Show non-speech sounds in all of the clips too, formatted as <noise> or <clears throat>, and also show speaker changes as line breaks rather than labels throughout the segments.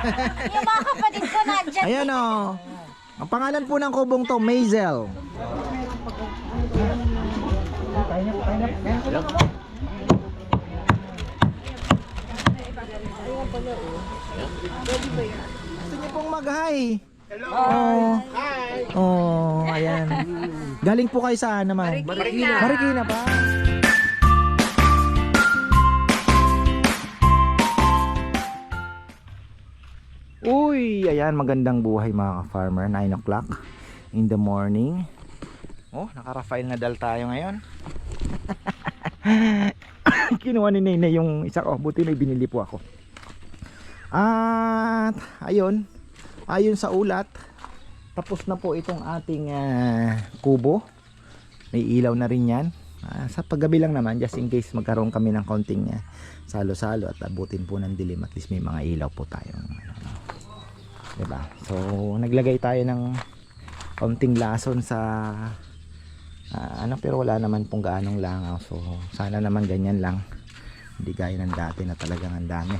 <laughs> Yung mga kapatid ko nandyan.
Ayan o. Ang pangalan po ng kubong to, Maisel. Gusto niyo pong mag-hi. Hello. Oh. Hi. Oh, ayan. Galing po kayo saan naman?
Marikina.
Marikina pa. Uy, ayan magandang buhay mga ka-farmer. 9 o'clock in the morning. Oh, naka-Rafael Nadal tayo ngayon. <laughs> Kinuha ni Nene yung isa. Ko Buti may binili po ako. At ayun. Ayon sa ulat Tapos na po itong ating ah, kubo. May ilaw na rin yan. Ah, Sa paggabi lang naman Just in case magkaroon kami ng konting ah, Salo-salo at abutin po ng dilim At least may mga ilaw po tayo Diba? So, naglagay tayo ng konting lason sa ah, ano pero wala naman pong gaanong langaw. So, sana naman ganyan lang. Hindi gaya ng dati na talagang ang dami.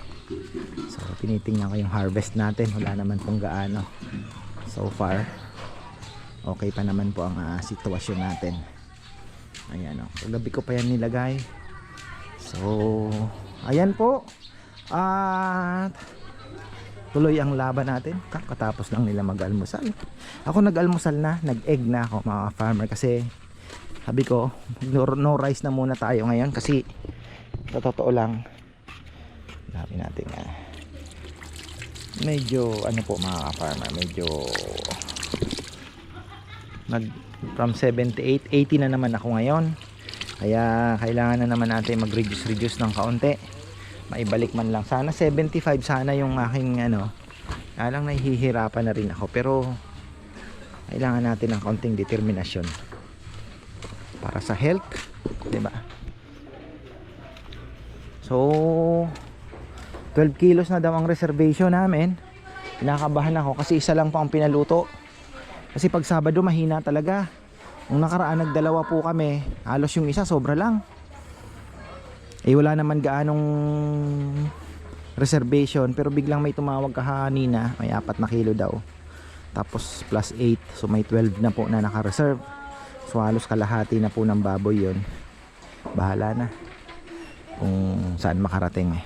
So, tinitingnan ko yung harvest natin. Wala naman pong gaano. So far, okay pa naman po ang ah, sitwasyon natin. Ayan o. Kagabi ko pa yan nilagay. So, ayan po. At tuloy ang laban natin. Katapos lang nila mag-almusal. Ako nag-almusal na nag-egg na ako mga farmer kasi sabi ko no, no rice na muna tayo ngayon kasi sa totoo lang dami natin ah, medyo ano po mga farmer medyo nag from 78 80 na naman ako ngayon. Kaya kailangan na naman natin mag reduce reduce ng kaunti maibalik man lang. Sana 75 sana yung aking ano alang nahihirapan na rin ako. Pero kailangan natin ng konting determinasyon para sa health 'di ba? So 12 kilos na daw ang reservation namin. Kinakabahan ako kasi isa lang po ang pinaluto. Kasi pag Sabado mahina talaga. Nung nakaraan nagdalawa po kami. Halos yung isa sobra lang eh wala naman gaanong reservation pero biglang may tumawag kahanina may apat na kilo daw. Tapos plus 8 so may 12 na po na naka-reserve. So halos kalahati na po ng baboy yon bahala na kung saan makarating eh.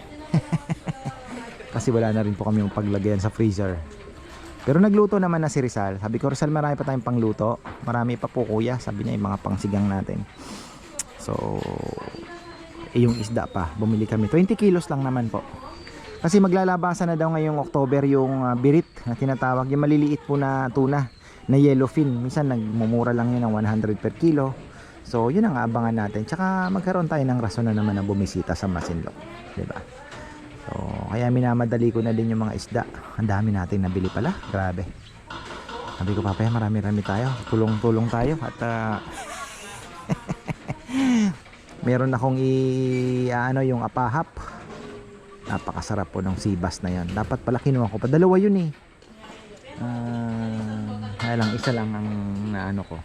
<laughs> kasi wala na rin po kami yung paglagyan sa freezer. Pero nagluto naman na si Rizal. Sabi ko Rizal marami pa tayong pangluto. Marami pa po kuya. Sabi niya yung mga pangsigang natin. So yung isda pa. Bumili kami. 20 kilos lang naman po. Kasi maglalabasan na daw ngayong October yung ah, birit na tinatawag. Yung maliliit po na tuna na yellowfin. Minsan nagmumura lang yun ng 100 per kilo. So yun ang abangan natin. Tsaka magkaroon tayo ng rason na naman na bumisita sa Masinloc ba so kaya minamadali ko na din yung mga isda. Ang dami natin nabili pala. Grabe. Sabi ko papaya marami rami tayo. Tulong tulong tayo at ah, meron akong i ano yung apahap. Napakasarap po ng sibas na yan dapat pala kinuha ko pa. Dalawa yun eh. Ah, kaya lang isa lang ang naano ko.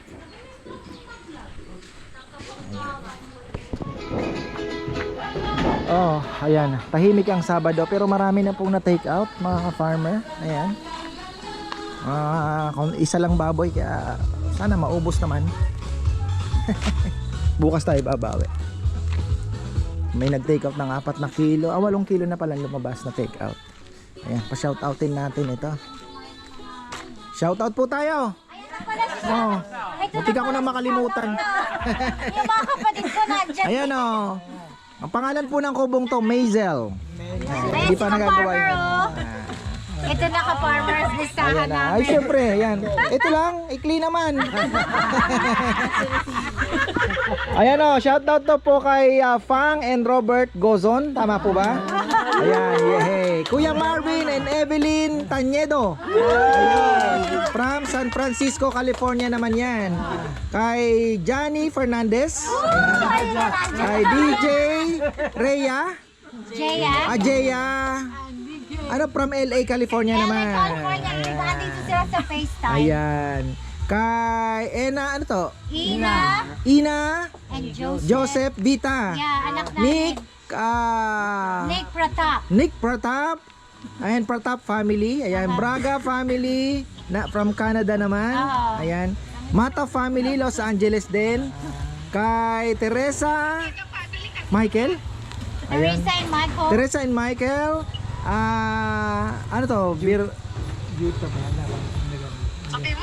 Oh ayan. Tahimik ang Sabado pero marami na pong na take out mga ka-farmer. Ayan. Ah, kung isa lang baboy kaya sana maubos naman. <laughs> Bukas tayo babawi may nag take out ng apat na kilo. Ah walong kilo na pala lumabas na take out. Ayan pa shout outin natin ito. Shout out po tayo. Oh, buti ka ko na makalimutan. <laughs>
Yung mga kapatid ko nandyan.
ayan oh. Ang pangalan po ng kubong to Maisel. Hindi pa nagagawa yun.
Ito na ka-farmers listahan
Ayan na. Ay,
namin.
syempre, ayan. Ito lang, ikli naman. <laughs> ayan o, shoutout to po kay ah, Fang and Robert Gozon. Tama po ba? Ayan, yehey. Kuya Marvin and Evelyn Tanyedo. Ayan. From San Francisco, California naman yan. Kay Johnny Fernandez. Kay DJ Rhea.
Jaya.
Ajaya. Ano, from LA, California naman.
California. Nandito sila sa FaceTime.
Ayan. Kay Ena, ano to?
Ina
Ina,
and Joseph.
Joseph Vita.
Yeah, anak namin.
Nick, ah,
Nick Pratap.
Nick Pratap. Ayan, Pratap family. Ayan, Braga family. Na, from Canada naman.
Oo.
Ayan. Mata family, Los Angeles din. Kay Teresa. Michael? Ayan.
Teresa and Michael.
Teresa and Michael. Ah, ano to? Bir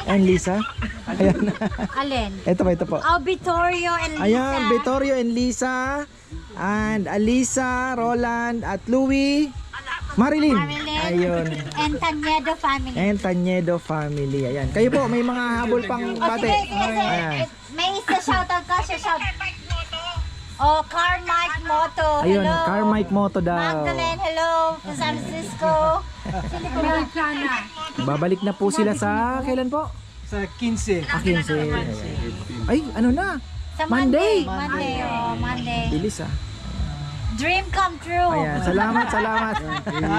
and Lisa. <laughs> Ayan.
Alin?
ito pa, ito po.
Oh, Vittorio and Lisa.
Ayan, Vittorio and Lisa. And Alisa, Roland, at Louie. Marilyn.
Marilyn.
Ayun.
And Taniedo family.
And Tanyedo family. Ayan. Kayo po, may mga habol pang
Oh, sige,
bate.
sige, sige.
Ayan.
Eh, May isa shoutout ka siya shout. Oh, Carmike Moto.
Ayun,
hello.
Carmike Moto daw.
Magdalene, hello. Sa San Francisco. Po ba?
Babalik na po sila sa, kailan po?
Sa 15.
Ah, 15. Ayan. Ay, ano na?
Sa
Monday.
Monday. Monday, oh, Monday.
Bilis ah.
Dream come true.
Ayan, salamat, salamat.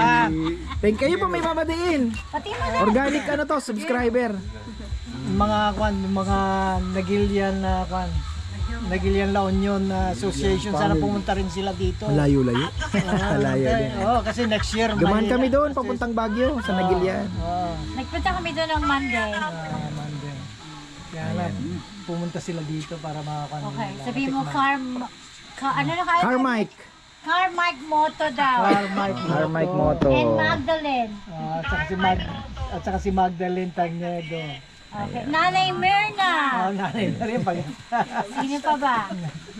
<laughs> Thank you po, may mamadein.
Pati mo na.
Organic ano to, subscriber.
Mga kwan, mga Nagilian na kwan. Nagilian La Union na Association. Sana pumunta rin sila dito.
Malayo-layo. <laughs> Malayo <laughs> din.
Oo, kasi next year.
Dumaan
may-
kami doon, papuntang Baguio, sa Nagilian.
Oo,
Nagpunta kami doon ng Monday.
ah, Monday. Kaya lang, pumunta sila dito para makakwan
Okay,
nila.
sabihin mo Carm... Ka, ano na kaya?
Carmike.
Carmike Moto daw.
Carmike
Carmike Moto.
And Magdalene.
Ah, at saka si Mag at saka si Magdalene Tagnedo.
Okay. Nanay Myrna.
Ah, nanay na rin pag <laughs>
Sino pa ba?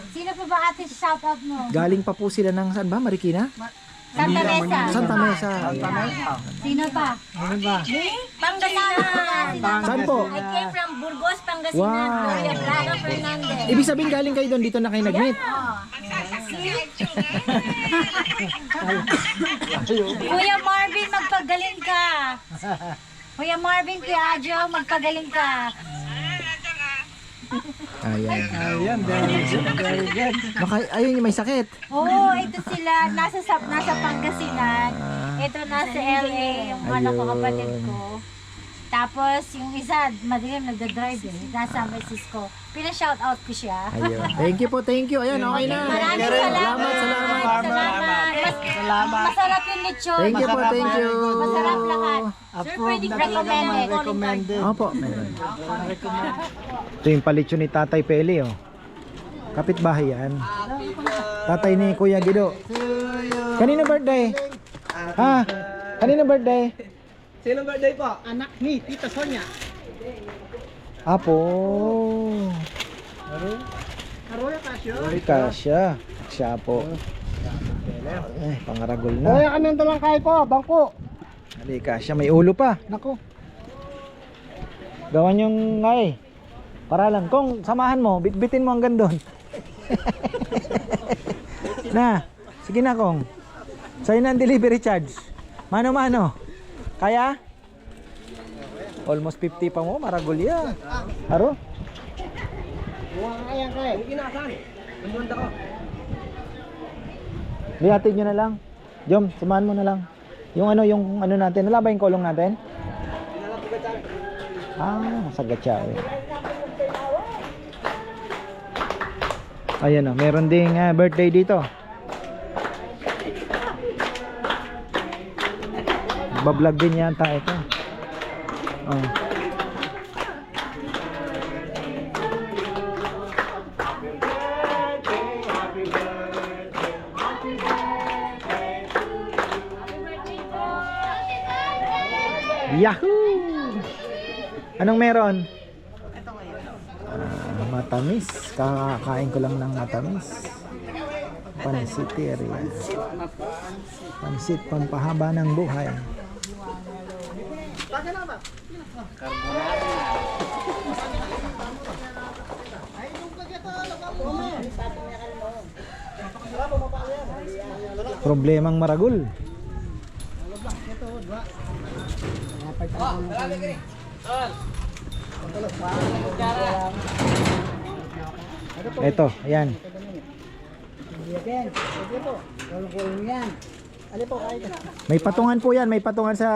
Sino pa ba ate shout out mo?
Galing pa po sila ng saan ba? Marikina?
Santa Mesa.
Santa Mesa.
Sino pa?
ano ba?
Pangasinan.
Saan po?
I came from Burgos, Pangasinan.
Wow.
Gloria Braga Fernandez.
Ibig sabihin galing kayo doon, dito na kayo nag-meet. <laughs>
Kuya Marvin, magpagaling ka. <laughs> Kuya Marvin, Kuya Adjo, magpagaling ka.
Ayan.
Ayan, very good, very good.
Baka, ayun yung may sakit.
Oo, oh, ito sila. Nasa, sa, nasa Pangasinan. Ito nasa LA, yung anak ko, kapatid ko. Tapos, yung isa, madilim, nagda-drive eh. Nasa San Francisco. Pina-shout out ko siya.
Ayun. Thank you po, thank you. Ayan, okay na.
Maraming salamat.
Salamat.
masarap yung lechon.
Thank you po,
Masarap,
thank you.
Masarap lahat.
Approve na talaga mga recommended.
Opo. meron. Ito yung palitsyon ni Tatay Pele, oh. Kapitbahay yan. Tatay ni Kuya Gido. Kanino birthday? Ha? Kanino birthday?
Sino birthday po? Anak ni Tita Sonia.
Apo.
Arroyo Casio.
Kasya. Siya po. Ay, pangaragol na.
kami ang talang kain po, bangko.
Halika siya, may ulo pa. Nako. Gawan yung ay. Para lang kung samahan mo, bitbitin mo hanggang doon. <laughs> na, sige na kong. Sa'yo na ang delivery charge. Mano-mano. Kaya? Almost 50 pa mo, maragol yan. Aro?
Ayan kay. Ginasan. Bunda ko.
Lihatid nyo na lang. Jom, samahan mo na lang. Yung ano, yung ano natin, wala ba yung kolong natin? Ah, sa gatsa eh. Ayan o, meron ding ah, birthday dito. Bablog din yata ito. Oh. Yahoo! Anong meron? Ah, matamis. Kakakain ko lang ng matamis. Pansit area. Pansit pampahaba ng buhay. Problemang maragul. Ito, ayan. May patungan po yan, may patungan sa...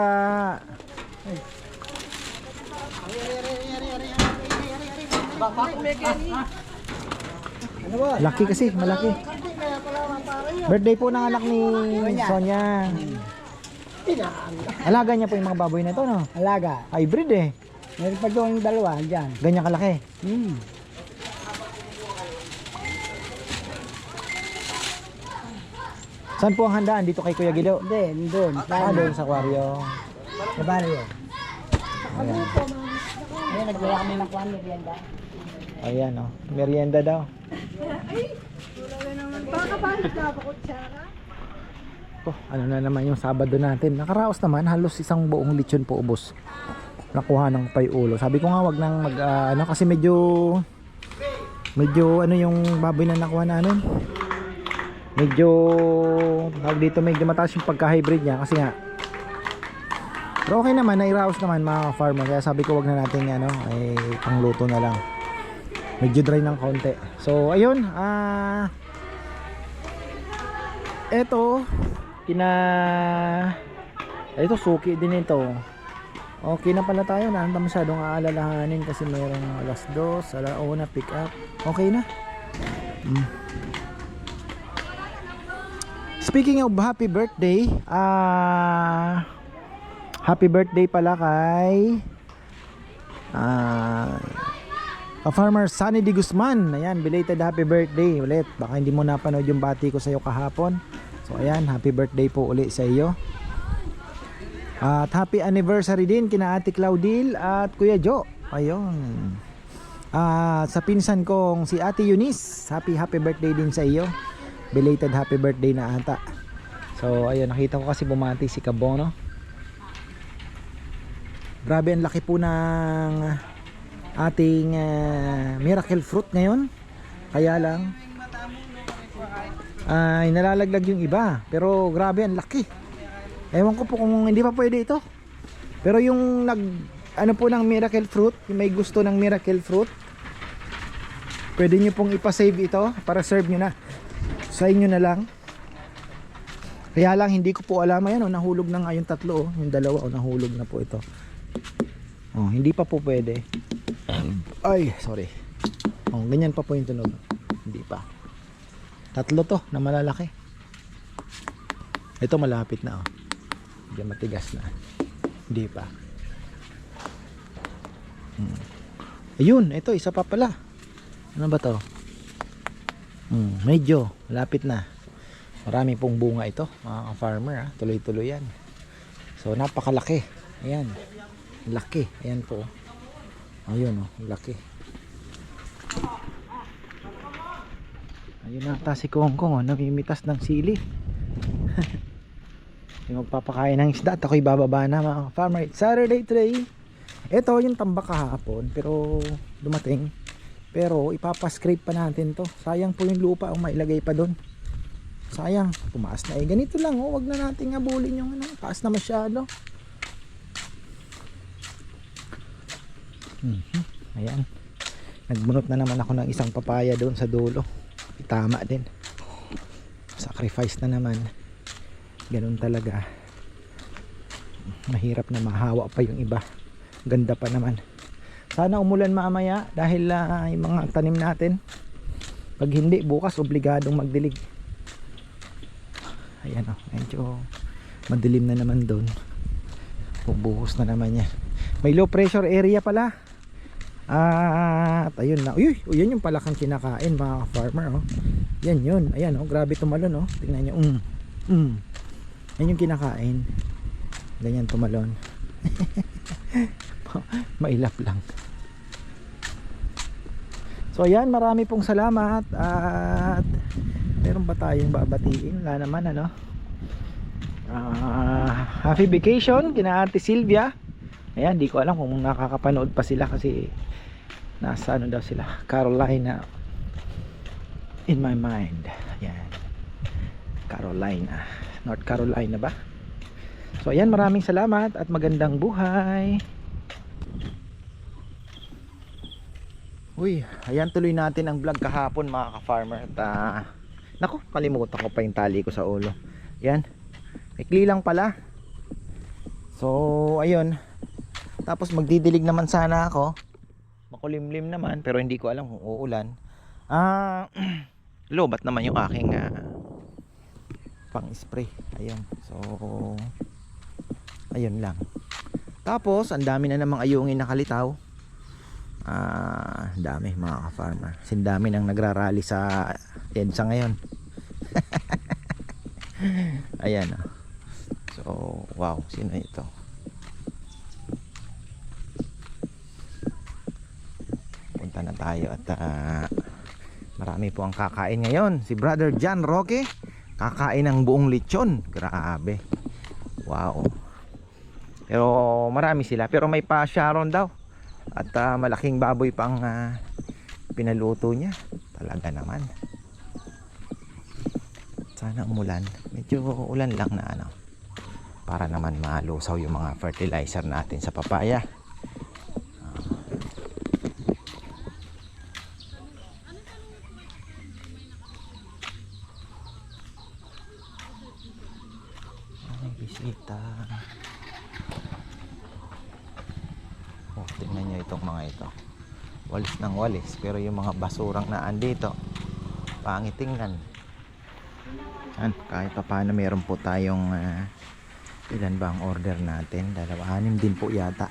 Laki kasi, malaki. Birthday po ng anak ni Sonia. Alaga niya po yung mga baboy na ito, no?
Alaga.
Hybrid eh.
Meron pa doon yung dalawa dyan.
Ganyan kalaki.
Hmm.
Saan po ang handaan? Dito kay Kuya Gido?
Hindi, doon.
Ah, doon sa aquarium.
Sa barrio.
Ayan.
Ayun, nagdala kami ng kwan, merienda.
Ayan, oh. Merienda daw. Oh, ano na naman yung Sabado natin. Nakaraos naman, halos isang buong lechon po ubos. Nakuha ng pay ulo. Sabi ko nga wag nang mag ah, ano kasi medyo medyo ano yung baboy na nakuha namin. Medyo tawag dito medyo mataas yung pagka-hybrid niya kasi nga pero okay naman, nairaos naman mga farmer. Kaya sabi ko wag na natin ano, ay pangluto na lang. Medyo dry ng konti. So, ayun. Ah... eto, kina... Ito, suki din ito. Okay na pala tayo. Na masyadong aalalahanin kasi mayroong alas 2, ala una pick up. Okay na. Mm. Speaking of happy birthday, ah... Happy birthday pala kay ah farmer Sunny Di Guzman. Ayan, belated happy birthday ulit. Baka hindi mo napanood yung bati ko sa iyo kahapon. So ayan, happy birthday po uli sa iyo. At happy anniversary din kina Ate Claudil at Kuya Jo. Ayun. Ah, sa pinsan kong si Ate Eunice, happy happy birthday din sa iyo. Belated happy birthday na ata. So ayun, nakita ko kasi bumati si Kabono. Grabe ang laki po ng ating ah, miracle fruit ngayon. Kaya lang ay nalalaglag yung iba. Pero grabe ang laki. Ewan ko po kung hindi pa pwede ito. Pero yung nag ano po ng miracle fruit, yung may gusto ng miracle fruit, pwede nyo pong ipasave ito para serve nyo na. Sa inyo na lang. Kaya lang hindi ko po alam ayan oh, nahulog na nga yung tatlo oh, yung dalawa oh, nahulog na po ito. Oh, hindi pa po pwede. Ay, sorry. Oh, ganyan pa po yung tunog. Hindi pa. Tatlo to na malalaki. Ito malapit na oh. Medyo matigas na. Hindi pa. Hmm. Ayun, ito isa pa pala. Ano ba to? Hmm, medyo malapit na. Marami pong bunga ito, mga farmer ha. Tuloy-tuloy yan. So napakalaki. Ayan. Laki. Ayan po. Ayun oh, laki. Ayun na ata si Kongkong oh, namimitas ng sili. <laughs> yung magpapakain ng isda at ako'y bababa na mga farmer. It's Saturday today. Ito yung tambak kahapon pero dumating. Pero ipapascrape pa natin to. Sayang po yung lupa ang mailagay pa doon. Sayang, tumaas na eh. Ganito lang oh, wag na nating abulin yung ano, taas na masyado. Mhm. Ayan. Nagbunot na naman ako ng isang papaya doon sa dulo. Tama din. Sacrifice na naman. Ganun talaga. Mahirap na mahawa pa yung iba. Ganda pa naman. Sana umulan mamaya dahil ah, yung mga tanim natin. Pag hindi, bukas obligadong magdilig. Ayan o, medyo madilim na naman doon. Bubuhos na naman yan. May low pressure area pala. At ayun na. Uy, uy, yan yung palakang kinakain mga farmer oh. Yan yun. Ayan oh, grabe tumalon oh. Tingnan niyo. Mm. Mm. Yan yung kinakain. Ganyan tumalon. <laughs> Mailap lang. So ayan, marami pong salamat at meron ba tayong babatiin? Wala naman ano. Ah, happy vacation kina Ate Sylvia. Ayan, di ko alam kung nakakapanood pa sila kasi nasa ano daw sila, Carolina in my mind. Ayan. Carolina. North Carolina ba? So ayan, maraming salamat at magandang buhay. Uy, ayan tuloy natin ang vlog kahapon mga ka-farmer at ah, nako, kalimutan ko pa yung tali ko sa ulo. Ayan. Ikli lang pala. So, ayun. Tapos magdidilig naman sana ako. Makulimlim naman pero hindi ko alam kung uulan. Ah, <clears throat> lobat naman yung aking ah, pang spray. Ayun. So, ayun lang. Tapos, ang dami na namang ayungin na kalitaw. Ah, dami mga ka-farmer. Sin dami nang nagrarally sa EDSA ngayon. <laughs> Ayan. ah. So, wow, sino ito? Punta na tayo at ah, marami po ang kakain ngayon. Si Brother John Roque, kakain ng buong lechon. Grabe. Wow. Pero marami sila. Pero may pa Sharon daw. At ah, malaking baboy pang ah, pinaluto niya. Talaga naman. Sana umulan. Medyo ulan lang na ano. Para naman malusaw yung mga fertilizer natin sa papaya. Ay, bisita. Oh, tingnan nyo itong mga ito. Walis ng walis. Pero yung mga basurang naan dito, pangit tingnan. Yan, kahit pa paano meron po tayong ah, ilan ba ang order natin? Dalawa, anim din po yata.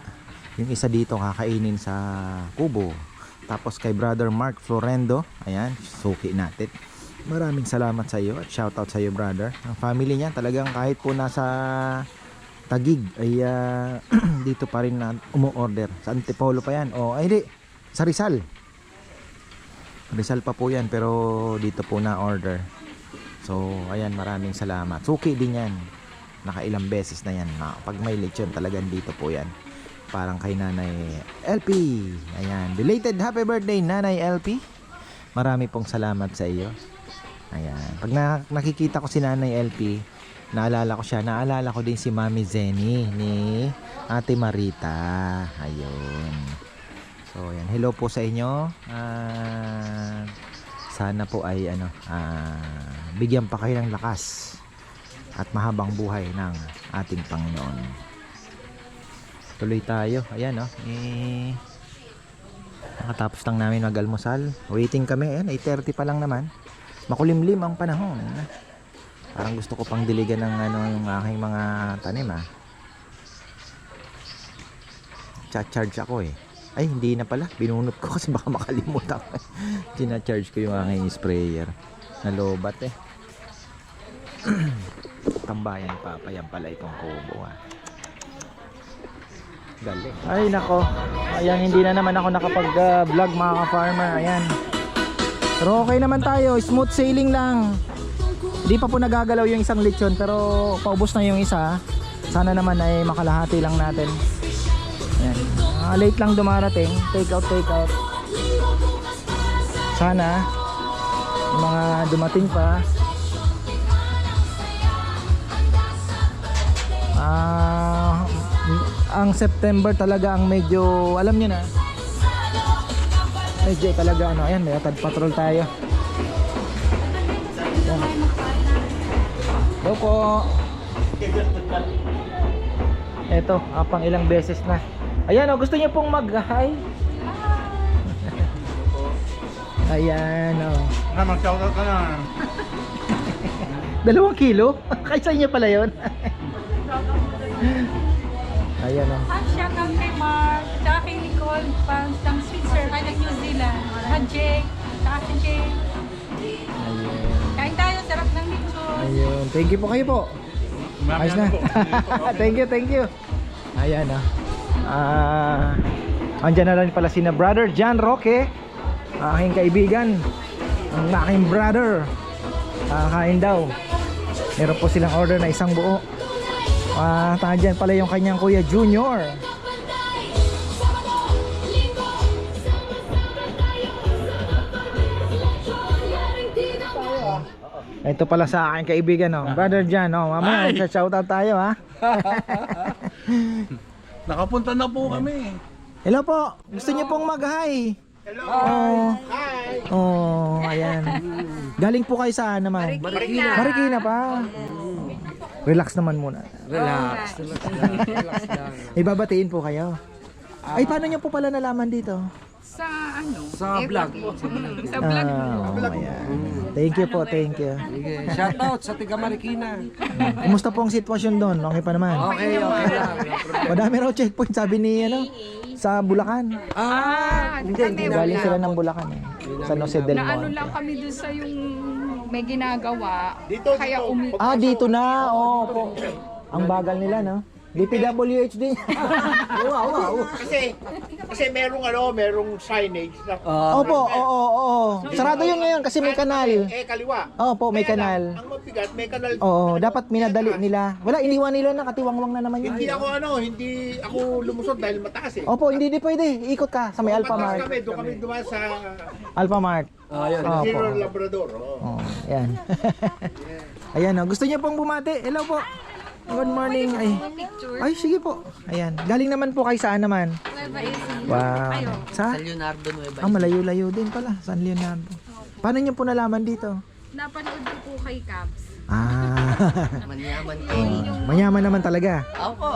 Yung isa dito kakainin sa kubo. Tapos kay brother Mark Florendo, ayan, suki natin. Maraming salamat sa iyo at shoutout sa iyo brother. Ang family niya talagang kahit po nasa Tagig ay ah, <clears throat> dito pa rin na umu-order. Sa Antipolo pa yan. O ay hindi, sa Rizal. Rizal pa po yan pero dito po na order. So ayan maraming salamat. Suki din yan. Nakailang beses na yan. Na, pag may lechon talagang dito po yan. Parang kay Nanay LP. Ayan. Belated happy birthday Nanay LP. Marami pong salamat sa iyo. Ayan. Pag na, nakikita ko si Nanay LP, naalala ko siya. Naalala ko din si Mami Zenny ni Ate Marita. Ayun. So, ayan. Hello po sa inyo. Ah, sana po ay ano, ah, bigyan pa kayo ng lakas at mahabang buhay ng ating Panginoon. Tuloy tayo. Ayan, oh. Eh, nakatapos lang namin mag-almusal. Waiting kami. Ayan, 8.30 pa lang naman. Makulimlim ang panahon. Parang gusto ko pang diligan ng ano yung aking mga tanim ah. Cha-charge ako eh. Ay, hindi na pala. Binunot ko <laughs> kasi baka makalimutan. Tina-charge ko yung aking sprayer. Nalobat eh. <clears throat> Tambayan pa. Payan pala itong kubo ah. Galing. Ay nako. Ayan, hindi na naman ako nakapag-vlog mga ka-farmer. Ayan. Pero okay naman tayo. Smooth sailing lang. Hindi pa po nagagalaw yung isang lechon pero paubos na yung isa. Sana naman ay makalahati lang natin. Ah, late lang dumarating. Take out, take out. Sana mga dumating pa Ah, ang September talaga ang medyo alam niyo na. Medyo talaga ano, ayan, may atad patrol tayo. Ayan. Hello po. Eto, ah, ilang beses na. Ayan, oh, gusto niyo pong mag-hi? Ayan, oh.
Na, mag-shoutout ka na. <laughs>
Dalawang kilo? <laughs> Kaysa inyo pala yun. <laughs> Ayan, oh.
Ang shout out kay Mark, tsaka kay Nicole, pang ng Switzerland, ay ng New Zealand. Ha Jake, tsaka si Jake.
Ayan.
Kain tayo, sarap ng lechon.
Ayun. Thank you po kayo po. Ayos na. thank you, thank you. Ayan ah. Ah, andyan na lang pala si na brother John Roque. Aking kaibigan. Ang aking brother. Kakain daw. Meron po silang order na isang buo. Ah, uh, pala yung kanyang kuya Junior. Ito pala sa aking kaibigan, oh. Brother John, oh. Mamaya, sa shoutout tayo, ha. <laughs>
Nakapunta na po kami.
Hello po. Gusto niyo pong mag-hi? Hello. Oh. Hi. Oh, ayan. <laughs> Galing po kayo saan naman? Marikina. Marikina pa. Relax naman muna.
Relax. Relax lang.
Ibabatiin po kayo. Ay, paano niyo po pala nalaman dito?
Sa ano?
Sa vlog.
Mm, sa vlog.
Ah, ayan. Thank you po, thank you.
Sige, shoutout sa tiga Marikina. <laughs>
Kumusta po ang sitwasyon doon? Okay pa naman?
Okay, okay lang.
Madami raw checkpoint sabi ni ano sa Bulacan.
Ah, hindi, hindi na.
Galing sila ng Bulacan eh. Sa Jose del
Na ano
Monte.
lang kami dun sa yung may ginagawa. Kaya umi...
Ah, dito na. Oo po. Ang bagal nila, no? DPWH din. <laughs> wow, wow.
Kasi kasi merong ano, merong signage na
Opo, oo, oo, oo. Sarado yun ngayon kasi may kanal.
eh kaliwa.
Opo, may
Kaya lang,
kanal.
Ang mabigat, may kanal.
Oo, dapat minadali nila. Wala, iniwan nila na katiwangwang na naman yun.
Hindi ako ano, hindi ako lumusot dahil mataas eh.
Opo, hindi di pwede. Ikot ka sa may Alpha
Mataas
Mart.
kami, doon kami dumaan sa
Alpha Mart. Opo.
Zero Labrador. Oh.
Oh, ayan. <laughs> ayan, oh. gusto niyo pong bumati? Hello po. Good morning. Ay, ay sige po. Ayan. Galing naman po kay saan naman? Wow. Sa? San Leonardo Nueva. Ah, malayo-layo din pala. San Leonardo. Paano niyo po nalaman dito?
Napanood ko po kay Cabs.
Ah. <laughs>
Manyaman po.
Oh, mayaman naman talaga.
Opo.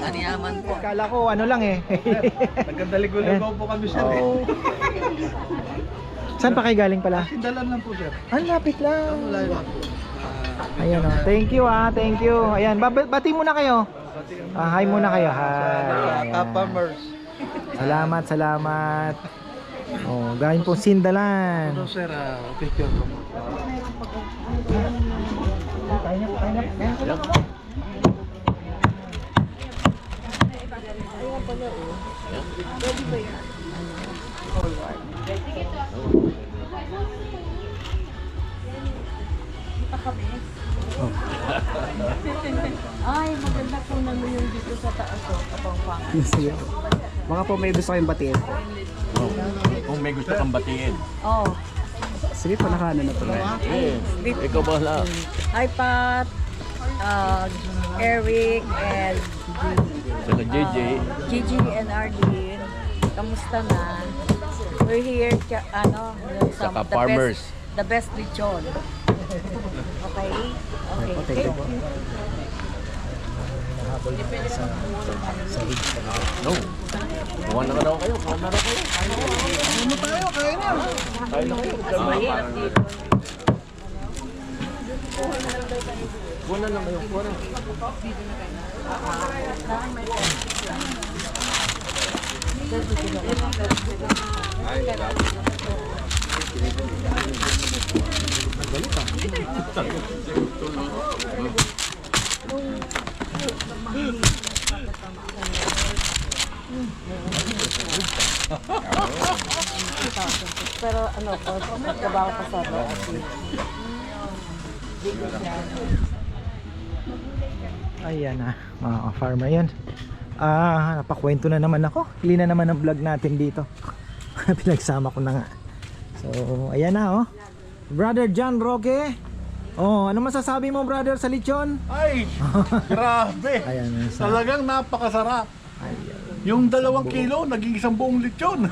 Manyaman po.
Kala ko ano lang eh. <laughs>
Nagkadaligo-ligo po kami sir eh.
Oo. Saan pa kayo galing pala?
Sindalan lang po sir.
Ang lapit lang. Ayan oh. Thank you ah, thank you. Ayan, bab- bati muna kayo. Ah, hi muna kayo. Hi. Ayan.
Kapamers.
Salamat, salamat. Oh, galing po Sindalan.
Ano sir, ah, picture ko po.
Ay, maganda po naman yung dito sa taas oh, o, kapangpang. <laughs>
Sige. Baka po may gusto kayong batiin.
Kung may gusto kang batiin.
Oh.
Sige po, nakaano na po.
Ikaw ba lang?
Hi, Pat. Uh, Eric and
Saka JJ.
Gigi and Arlene. Kamusta na? We're here, ano, sa the
farmers.
best, the best lechon. <laughs> Okay? Okay. Thank you.
No. Kuha na ka daw kayo. Kuha na daw kayo.
Mahirap dito.
Kuha na lang kayo. Kuha na.
Pero ano po, trabaho pa sa
Ayan na, mga farmer yan. Ah, napakwento na naman ako. Hili na naman ang vlog natin dito. <laughs> Pinagsama ko na nga. So, ayan na oh. Brother John Roque. Oh, ano masasabi mo brother sa lechon?
Ay! Grabe! <laughs>
Ayan, sa
Talagang napakasarap.
ayan.
Yung dalawang kilo, naging isang buong lechon.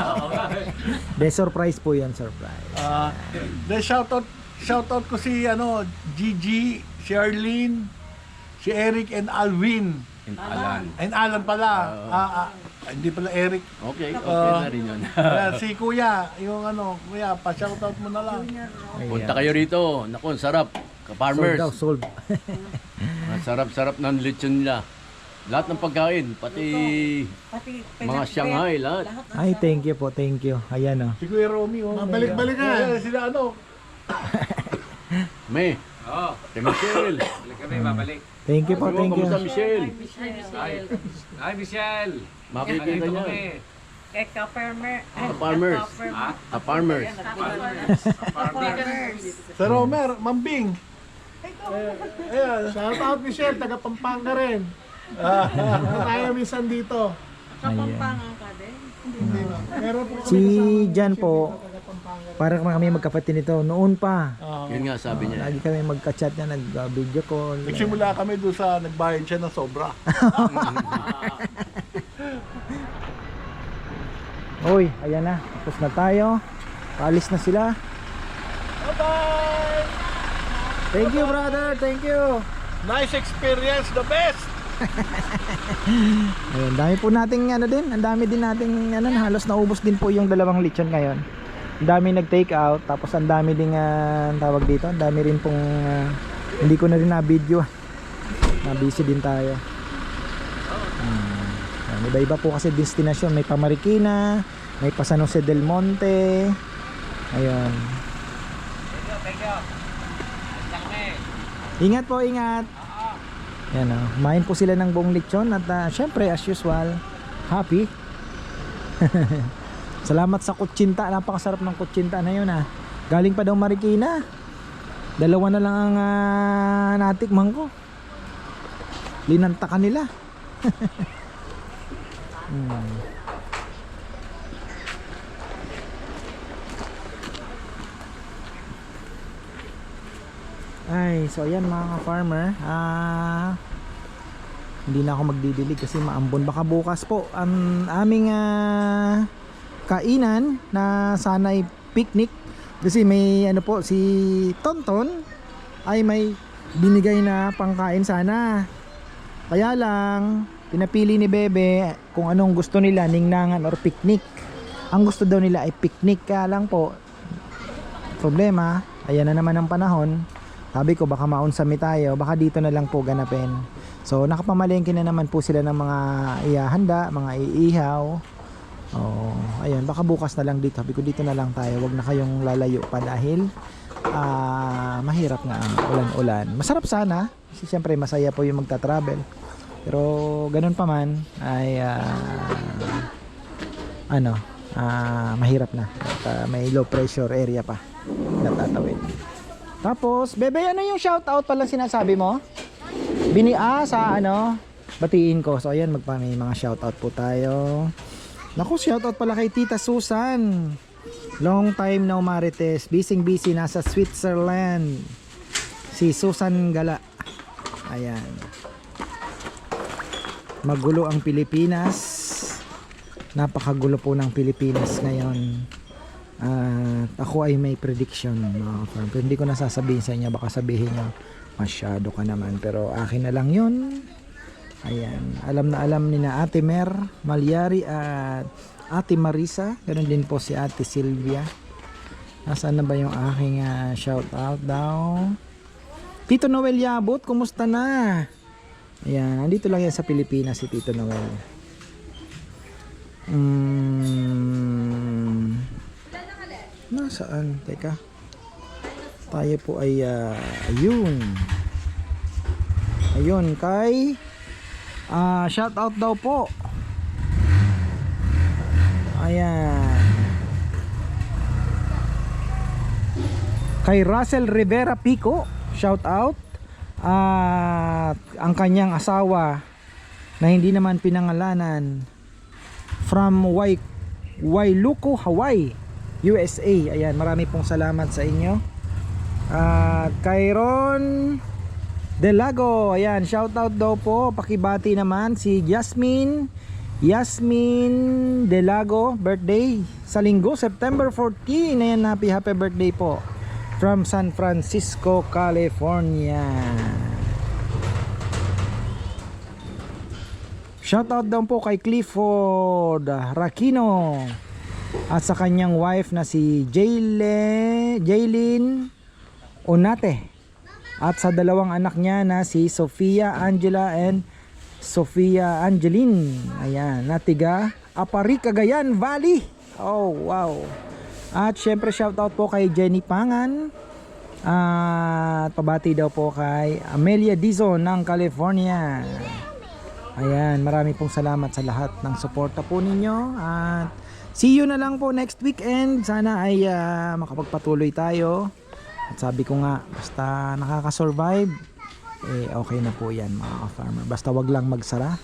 <laughs> <laughs>
De surprise po 'yan, surprise.
Uh, shoutout shoutout ko si ano Gigi, si Arlene, si Eric and Alvin. And Alan. And Alan pala. Ah, ah, hindi pala Eric.
Okay, okay
Ah,
na rin yun. <laughs>
Ayan, <laughs> si Kuya, yung ano, Kuya, pa-shoutout mo na lang.
Punta kayo rito. Naku, sarap.
Sold
Ka-farmers.
daw, sold. <laughs>
Ang sarap-sarap ng lechon nila. Lahat ng pagkain, pati mga Shanghai, lahat.
Ay, thank you po, thank you. Ayan oh.
Si Kuya Romy, oh. Balik-balik ka. Sila ano, <coughs>
May. Oo. Si Michelle.
Thank you po, thank you.
Kamusta Michelle?
Hi, Michelle!
Makikita niya.
Kay ka-farmer.
Ka-farmers. Ka-farmers.
Sa Romer, Mambing. Ayan, shout out Michelle, taga Pampanga rin. Ah, tayo minsan dito.
Ayan.
Hindi ba? Meron po
Si Jan po, para kami magkapatid nito, noon pa.
Yun nga sabi niya.
Lagi kami magka-chat na nag-video call.
Nagsimula kami doon sa nagbayad siya ng sobra. <laughs>
Uy, ayan na. Tapos na tayo. Paalis na sila.
Bye-bye!
Thank you, brother. Thank you.
Nice experience, the best! <laughs>
Ayun, dami po nating ano din, ang dami din nating ano, halos naubos din po yung dalawang lechon ngayon. Ang dami nag-take out, tapos ang dami ding ah, tawag dito, ang dami rin pong ah, hindi ko na rin na-video. Na busy din tayo. Iba-iba po kasi destinasyon, may pa Marikina, may pa San Jose del Monte. Ayun. Ingat po, ingat. Yan o. Kumain po sila ng buong lechon at ah, syempre as usual, happy. <laughs> Salamat sa kutsinta. Napakasarap ng kutsinta na yun ah. Galing pa daw Marikina. Dalawa na lang ang ah, natikman ko. Linanta ka nila. <laughs> Hmm. Ay, so ayan mga farmer ah hindi na ako magdidilig kasi maambon. Baka bukas po ang aming ah, kainan na sana'y picnic. Kasi may ano po si Tonton ay may binigay na pangkain sana. Kaya lang pinapili ni Bebe kung anong gusto nila ningnangan or picnic ang gusto daw nila ay picnic kaya lang po problema ayan na naman ang panahon sabi ko baka maunsami tayo, baka dito na lang po ganapin. So nakapamalengke na naman po sila ng mga ihahanda, mga iihaw. Oh, ayun, baka bukas na lang dito. Sabi ko dito na lang tayo, wag na kayong lalayo pa dahil ah, mahirap nga ulan-ulan. Masarap sana, kasi siyempre masaya po yung magta-travel. Pero ganun pa man ay ah, ano, ah, mahirap na. At, ah, may low pressure area pa na tatawid. Tapos, bebe, ano yung shoutout pala sinasabi mo? Bini ah, sa ano, batiin ko. So, ayan, magpa may mga shoutout po tayo. Naku, shoutout pala kay Tita Susan. Long time no marites. Bising busy nasa Switzerland. Si Susan Gala. Ayan. Magulo ang Pilipinas. Napakagulo po ng Pilipinas ngayon. At ako ay may prediction mga farm. Pero hindi ko nasasabihin sa inyo. Baka sabihin nyo, masyado ka naman. Pero akin na lang yun. Ayan. Alam na alam ni na Ate Mer Malyari at Ate Marisa. Ganun din po si Ate Sylvia. Nasaan na ba yung aking ah, shout out daw? Tito Noel Yabot, kumusta na? Ayan, nandito lang yan sa Pilipinas si Tito Noel. Mm, Nasaan? Teka. Tayo po ay ah, ayun. Ayun kay ah shout out daw po. Ayan. Kay Russell Rivera Pico, shout out. At ang kanyang asawa na hindi naman pinangalanan from Wai Wailuko, Hawaii. USA. Ayan, marami pong salamat sa inyo. At kay Ron Delago, ayan, shout out daw po. Pakibati naman si Jasmine Yasmin Delago, birthday sa linggo, September 14. Ayan, happy happy birthday po. From San Francisco, California. Shout out daw po kay Clifford Rakino at sa kanyang wife na si Jayle, Jaylin Onate. At sa dalawang anak niya na si Sofia Angela and Sofia Angeline ayan natiga Apari Cagayan Valley. Oh wow at syempre shout out po kay Jenny Pangan at pabati daw po kay Amelia Dizon ng California Ayan, marami pong salamat sa lahat ng suporta po ninyo at see you na lang po next weekend. Sana ay ah, makapagpatuloy tayo. At sabi ko nga, basta nakaka-survive, eh okay na po yan mga ka-farmer. Basta wag lang magsara.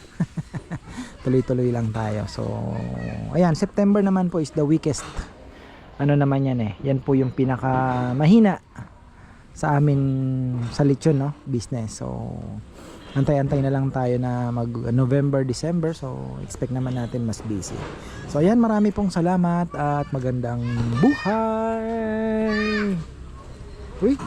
<laughs> Tuloy-tuloy lang tayo. So, ayan, September naman po is the weakest. Ano naman yan eh. Yan po yung pinaka mahina sa amin sa lechon no business. So, antay-antay na lang tayo na mag November, December. So, expect naman natin mas busy. So, ayan, marami pong salamat at magandang buhay! Uy!